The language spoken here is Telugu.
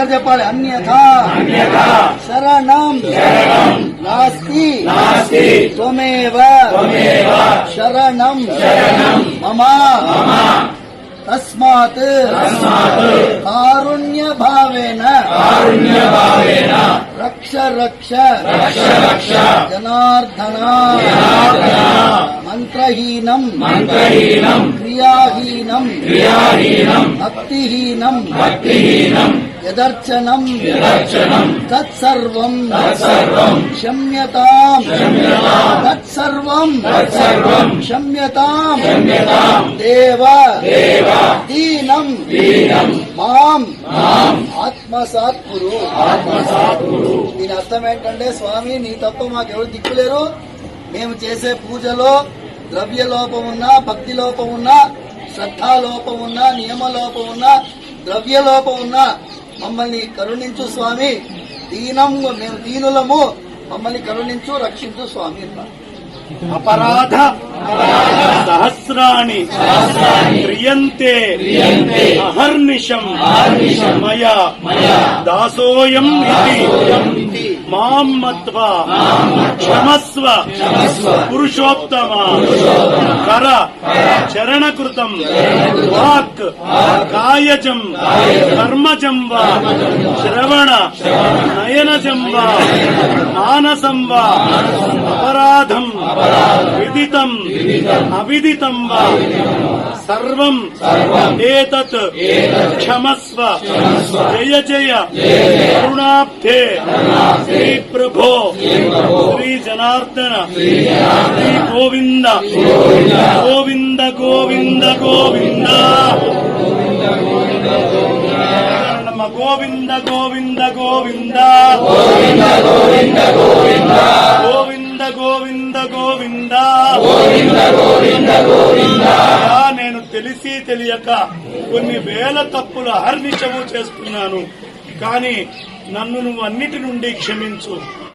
అందరు చెప్పాలి. అన్యథా. శరణం. నాస్తి. త్వమేవ. శరణం. మమ. తస్మాత్. కారుణ్య భావేన రక్ష రక్ష జనార్దన. మంత్రహీనం క్రియాహీనం భక్తిహీనం యదర్చనం తత్సర్వం క్షమ్యతాం తత్సర్వం క్షమ్యతాం దేవ దీనం మాం ఆత్మసాత్ కురు దీని అర్థం ఏంటంటే స్వామి నీ తప్ప మాకెవరు దిక్కులేరు. మేము చేసే పూజలో ద్రవ్య లోపం ఉన్నా భక్తి లోపం ఉన్నా శ్రద్ధా లోపం ఉన్నా నియమ లోపం ఉన్నా ద్రవ్య లోపం ఉన్నా మమ్మల్ని కరుణించు స్వామి దీనం మేము దీనులము మమ్మల్ని కరుణించు రక్షించు స్వామి. అపరాధ సహస్రాణి క్రియంతే అహర్నిశం మయా దాసోయం ఇది మాం మత్వా క్షమస్వ పురుషోత్తమ కర చరణకృతం వాక్ కాయజం కర్మజం వా శ్రవణ నయనజం వా మానసం వా అపరాధం విదితం అవిదితం వా సర్వం ఏతత్ క్షమస్వ జయ జయ కరుణాబ్ధే శ్రీ ప్రభో శ్రీ జనార్దన శ్రీ గోవింద గోవింద గోవింద. గోవింద నమ గోవింద గోవింద గోవింద. గోవింద గోవింద గోవింద. అయ్యా, నేను తెలిసి తెలియక కొన్ని వేల తప్పులు అహర్నిశము చేసుకున్నాను. కానీ నన్ను నువ్వు అన్నిటి నుండి క్షమించు.